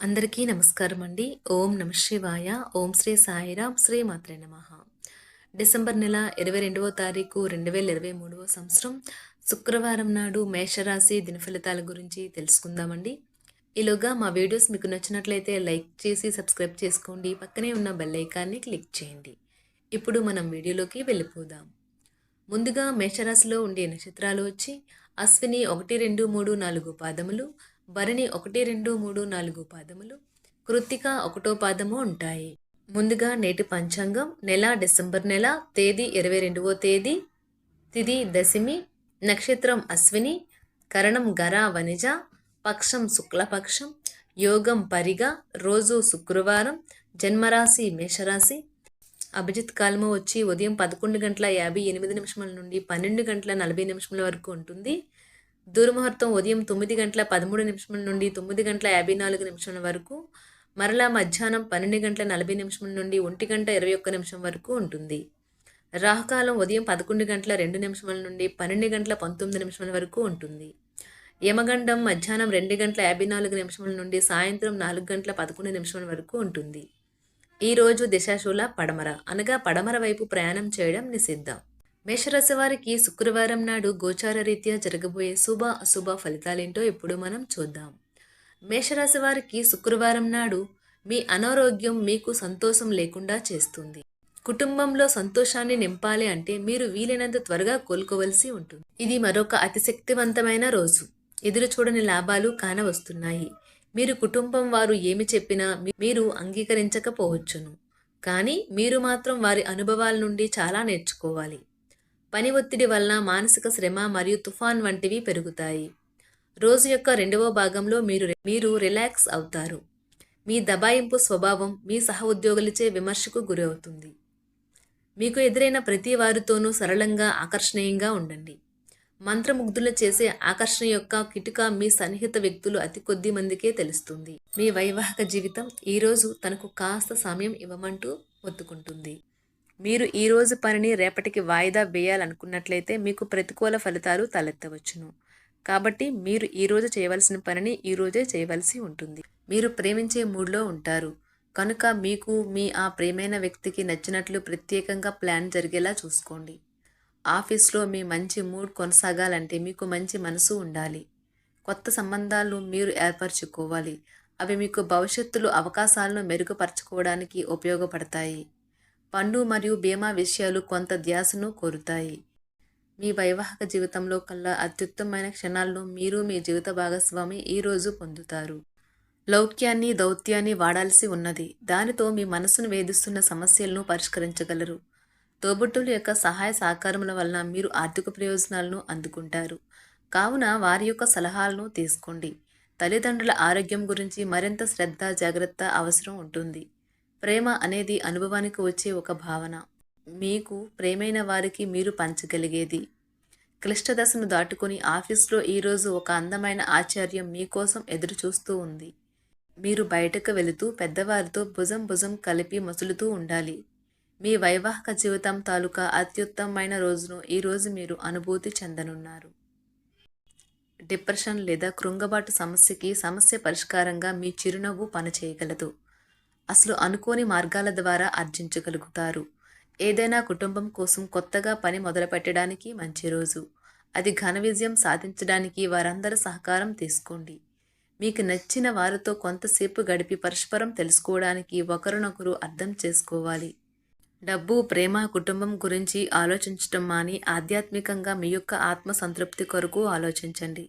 అందరికీ నమస్కారం అండి ఓం నమ శివాయ. ఓం శ్రీ సాయిరామ్ శ్రీ మాత్రే నమ. డిసెంబర్ నెల ఇరవై రెండవ తారీఖు రెండు వేల ఇరవై మూడవ సంవత్సరం. శుక్రవారం నాడు మేషరాశి దినఫలితాల గురించి తెలుసుకుందామండి. ఈలోగా మా వీడియోస్ మీకు నచ్చినట్లయితే లైక్ చేసి సబ్స్క్రైబ్ చేసుకోండి. పక్కనే ఉన్న బెల్ ఐకాన్ని క్లిక్ చేయండి. ఇప్పుడు మనం వీడియోలోకి వెళ్ళిపోదాం. ముందుగా మేషరాశిలో ఉండే నక్షత్రాలు వచ్చి అశ్విని ఒకటి రెండు మూడు నాలుగు పాదములు భరణి ఒకటి రెండు మూడు నాలుగు పాదములు కృత్తిక ఒకటో పాదము ఉంటాయి. ముందుగా నేటి పంచాంగం నెల డిసెంబర్ నెల తేదీ ఇరవై రెండవ తేదీ తిది దశమి నక్షత్రం అశ్విని కరణం గర వనిజ పక్షం శుక్లపక్షం యోగం పరిగ రోజు శుక్రవారం జన్మరాశి మేషరాశి అభిజిత్ కాలము వచ్చి ఉదయం పదకొండు గంటల యాభై ఎనిమిది నిమిషముల నుండి పన్నెండు గంటల నలభై నిమిషముల వరకు ఉంటుంది. దుర్ముహూర్తం ఉదయం తొమ్మిది గంటల పదమూడు నిమిషముల నుండి తొమ్మిది గంటల యాభై నాలుగు నిమిషముల వరకు మరలా మధ్యాహ్నం పన్నెండు గంటల నలభై నిమిషముల నుండి ఒంటి గంట ఇరవై ఒక్క నిమిషం వరకు ఉంటుంది. రాహుకాలం ఉదయం పదకొండు గంటల రెండు నిమిషముల నుండి పన్నెండు గంటల పంతొమ్మిది నిమిషముల వరకు ఉంటుంది. యమగండం మధ్యాహ్నం రెండు గంటల యాభై నాలుగు నిమిషముల నుండి సాయంత్రం నాలుగు గంటల పదకొండు నిమిషముల వరకు ఉంటుంది. ఈరోజు దిశాశూల పడమర అనగా పడమర వైపు ప్రయాణం చేయడం నిషిద్ధం. మేషరాశి వారికి శుక్రవారం నాడు గోచార రీత్యా జరగబోయే శుభ అశుభ ఫలితాలేంటో ఇప్పుడు మనం చూద్దాం. మేషరాశి వారికి శుక్రవారం నాడు మీ అనారోగ్యం మీకు సంతోషం లేకుండా చేస్తుంది. కుటుంబంలో సంతోషాన్ని నింపాలి అంటే మీరు వీలైనంత త్వరగా కోలుకోవలసి ఉంటుంది. ఇది మరొక అతిశక్తివంతమైన రోజు. ఎదురు చూడని లాభాలు కానవస్తున్నాయి. మీరు కుటుంబం వారు ఏమి చెప్పినా మీరు అంగీకరించకపోవచ్చును. కానీ మీరు మాత్రం వారి అనుభవాల నుండి చాలా నేర్చుకోవాలి. పని ఒత్తిడి వలన మానసిక శ్రమ మరియు తుఫాన్ వంటివి పెరుగుతాయి. రోజు యొక్క రెండవ భాగంలో మీరు మీరు రిలాక్స్ అవుతారు. మీ దబాయింపు స్వభావం మీ సహ ఉద్యోగులచే విమర్శకు గురవుతుంది. మీకు ఎదురైన ప్రతి వారితోనూ సరళంగా ఆకర్షణీయంగా ఉండండి. మంత్రముగ్ధులు చేసే ఆకర్షణ యొక్క కిటుక మీ సన్నిహిత వ్యక్తులు అతి కొద్ది మందికే తెలుస్తుంది. మీ వైవాహిక జీవితం ఈరోజు తనకు కాస్త సమయం ఇవ్వమంటూ ఒత్తుకుంటుంది మీరు ఈరోజు పనిని రేపటికి వాయిదా వేయాలనుకున్నట్లయితే మీకు ప్రతికూల ఫలితాలు తలెత్తవచ్చును. కాబట్టి మీరు ఈరోజు చేయవలసిన పనిని ఈరోజే చేయవలసి ఉంటుంది. మీరు ప్రేమించే మూడ్లో ఉంటారు. కనుక మీకు మీ ఆ ప్రేమైన వ్యక్తికి నచ్చినట్లు ప్రత్యేకంగా ప్లాన్ జరిగేలా చూసుకోండి. ఆఫీస్లో మీ మంచి మూడ్ కొనసాగాలంటే మీకు మంచి మనసు ఉండాలి. కొత్త సంబంధాలు మీరు ఏర్పరచుకోవాలి. అవి మీకు భవిష్యత్తులో అవకాశాలను మెరుగుపరచుకోవడానికి ఉపయోగపడతాయి. పండు మరియు బీమా విషయాలు కొంత ధ్యాసను కోరుతాయి. మీ వైవాహిక జీవితంలో కల్లా అత్యుత్తమైన క్షణాలను మీరు మీ జీవిత భాగస్వామి ఈరోజు పొందుతారు. లౌక్యాన్ని దౌత్యాన్ని వాడాల్సి ఉన్నది. దానితో మీ మనసును వేధిస్తున్న సమస్యలను పరిష్కరించగలరు. తోబుట్టుల యొక్క సహాయ సహకారముల వలన మీరు ఆర్థిక ప్రయోజనాలను అందుకుంటారు. కావున వారి యొక్క సలహాలను తీసుకోండి. తల్లిదండ్రుల ఆరోగ్యం గురించి మరింత శ్రద్ధ జాగ్రత్త అవసరం ఉంటుంది. ప్రేమ అనేది అనుభవానికి వచ్చే ఒక భావన. మీకు ప్రేమైన వారికి మీరు పంచగలిగేది. క్లిష్ట దశను దాటుకొని ఆఫీస్లో ఈరోజు ఒక అందమైన ఆచార్యం మీకోసం ఎదురు చూస్తూ ఉంది. మీరు బయటకు వెళుతూ పెద్దవారితో భుజం భుజం కలిపి మసులుతూ ఉండాలి. మీ వైవాహిక జీవితం తాలూకా అత్యుత్తమమైన రోజును ఈరోజు మీరు అనుభూతి చెందనున్నారు. డిప్రెషన్ లేదా కృంగబాటు సమస్యకి సమస్య పరిష్కారంగా మీ చిరునవ్వు పనిచేయగలదు. అసలు అనుకోని మార్గాల ద్వారా ఆర్జించగలుగుతారు. ఏదైనా కుటుంబం కోసం కొత్తగా పని మొదలుపెట్టడానికి మంచి రోజు. అది ఘన విజయం సాధించడానికి వారందరి సహకారం తీసుకోండి. మీకు నచ్చిన వారితో కొంతసేపు గడిపి పరస్పరం తెలుసుకోవడానికి ఒకరినొకరు అర్థం చేసుకోవాలి. డబ్బు ప్రేమ కుటుంబం గురించి ఆలోచించటం మాని ఆధ్యాత్మికంగా మీ యొక్క ఆత్మ సంతృప్తి కొరకు ఆలోచించండి.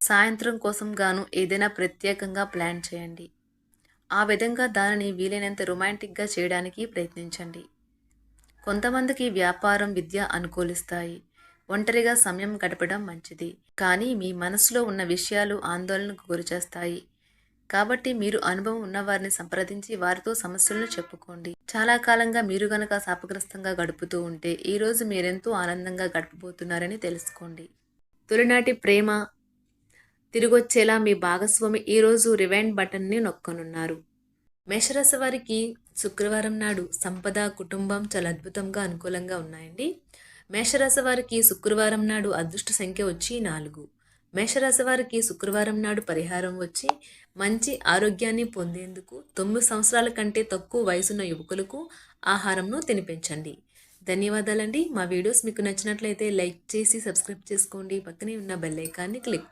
సాయంత్రం కోసం గాను ఏదైనా ప్రత్యేకంగా ప్లాన్ చేయండి. ఆ విధంగా దానిని వీలైనంత రొమాంటిక్గా చేయడానికి ప్రయత్నించండి. కొంతమందికి వ్యాపారం విద్య అనుకూలిస్తాయి. ఒంటరిగా సమయం గడపడం మంచిది. కానీ మీ మనసులో ఉన్న విషయాలు ఆందోళనకు గురిచేస్తాయి. కాబట్టి మీరు అనుభవం ఉన్నవారిని సంప్రదించి వారితో సమస్యలను చెప్పుకోండి. చాలా కాలంగా మీరు గనక శాపగ్రస్తంగా గడుపుతూ ఉంటే ఈరోజు మీరెంతో ఆనందంగా గడపబోతున్నారని తెలుసుకోండి. తొలినాటి ప్రేమ తిరిగొచ్చేలా మీ భాగస్వామి ఈరోజు రివైండ్ బటన్ని నొక్కనున్నారు. మేషరాశి వారికి శుక్రవారం నాడు సంపద కుటుంబం చాలా అద్భుతంగా అనుకూలంగా ఉన్నాయండి. మేషరాశి వారికి శుక్రవారం నాడు అదృష్ట సంఖ్య వచ్చి నాలుగు. మేషరాశి వారికి శుక్రవారం నాడు పరిహారం వచ్చి మంచి ఆరోగ్యాన్ని పొందేందుకు తొమ్మిది సంవత్సరాల కంటే తక్కువ వయసున్న యువకులకు ఆహారంను తినిపించండి. ధన్యవాదాలండి. మా వీడియోస్ మీకు నచ్చినట్లయితే లైక్ చేసి సబ్స్క్రైబ్ చేసుకోండి. పక్కనే ఉన్న బెల్ ఐకాన్ని క్లిక్